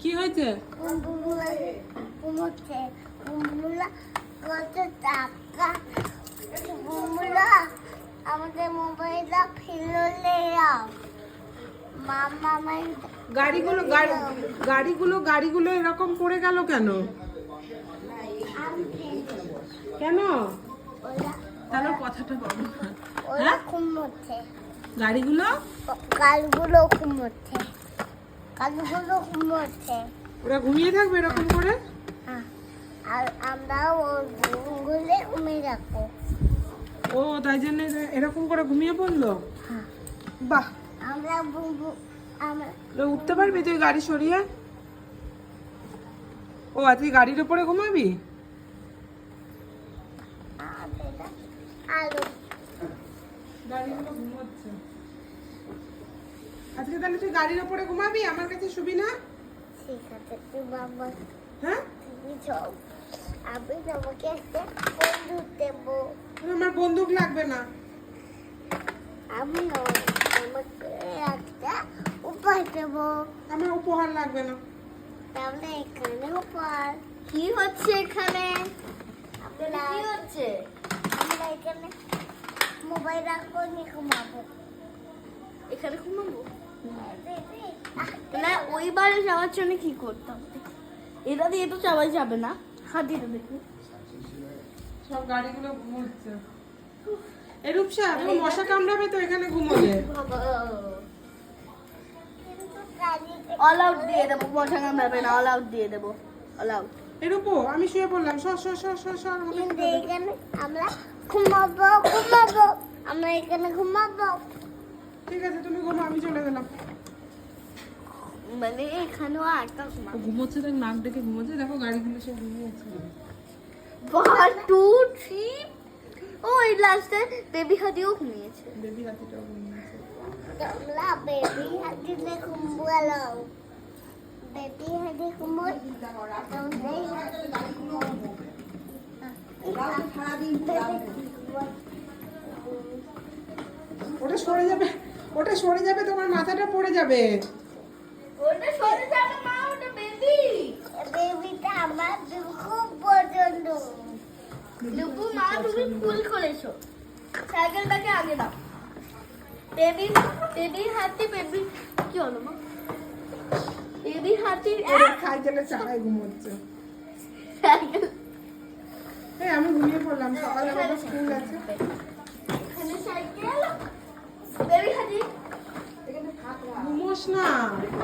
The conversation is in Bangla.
কি হয়েছে? আমাদের মোবাইলটা আমার গাড়িগুলো গাড়ি গাড়িগুলো গাড়িগুলো এরকম পড়ে গেল কেন? কেন? তাহলে কথাটা বলো। হ্যাঁ? গাড়িগুলো? কালগুলো ঘুমোচ্ছে কালগুলো ঘুমোচ্ছে। ওরা ঘুমিয়ে থাকবে এরকম করে? হ্যাঁ। আর আমরা ওর ঘুমগুলো ঘুমিয়ে রাখব ও তাই জন্য এরকম করে ঘুমিয়ে পড়ল? হ্যাঁ। বাহ। আমরা আমরা উঠতে পারবি তুই গাড়ি সরিয়ে? ও আজকে গাড়ির উপরে ঘুমাবি? গাড়িগুলো ঘুমাচ্ছে। আজকে তাহলে তুই গাড়ির উপরে ঘুমাবি? আমার কাছে শুবি না? ঠিক আছে তুই বাবা। হ্যাঁ? তুমি যাও। আমি তোমাকে একটা বন্ধু দেবো। আমার বন্দুক লাগবে না। আমি তোমাকে একটা উপায় দেবো। আমার উপহার লাগবে না। তাহলে এখানে উপহার। কি হচ্ছে এখানে? আমরা কি হচ্ছে? আমরা এখানে মোবাইল রাখব নিয়ে ঘুমাবো। এখানে ঘুমাবো? না ওই বারে যাওয়ার জন্য কি করতাম? এটা দিয়ে তো যাওয়াই যাবে না। হাতিটা দেখি সব গাড়িগুলো ঘুমোচ্ছে। এ রূপসা তুমি মশা কামড়াবে তো এখানে ঘুমোলে। অল আউট দিয়ে দেবো মশা কামড়াবে না অল আউট দিয়ে দেবো। অল আউট এর উপর আমি শুয়ে পড়লাম সর সর সর সর সর দে। এখানে আমরা ঘুমাবো ঘুমাবো। আমরা এখানে ঘুমাবো। ঠিক আছে তুমি ঘুমো আমি চলে গেলাম। মানে এখানেও একটা ঘুমোচ্ছে দেখ নাক ডেকে ঘুমোচ্ছে দেখো গাড়িগুলো সব ঘুমিয়েছে। ওয়ান টু থ্রি ও এই লাস্টে বেবি হাতিও ঘুমিয়েছে। বেবি হাতিটাও ঘুমিয়েছে। তোমরা বেবি হাতিতে ঘুমবো বেবি হাতি ঘুমবো ওটা সরে যাবে। ওটা সরে যাবে তোমার মাথাটা পড়ে যাবে। ওটা সরে যাবে মা ওটা বেবি বেবিটা আমার খুব পছন্দ। লুকু মা তুমি ভুল করেছ সাইকেলটাকে আগে দাও। বেবি বেবি হাতি বেবি কি হলো মা? বেবি হাতি সাইকেলে চালায় ঘুমোচ্ছে। সাইকেল। এই আমি ঘুমিয়ে পড়লাম। সকালে আবার স্কুল আছে। time.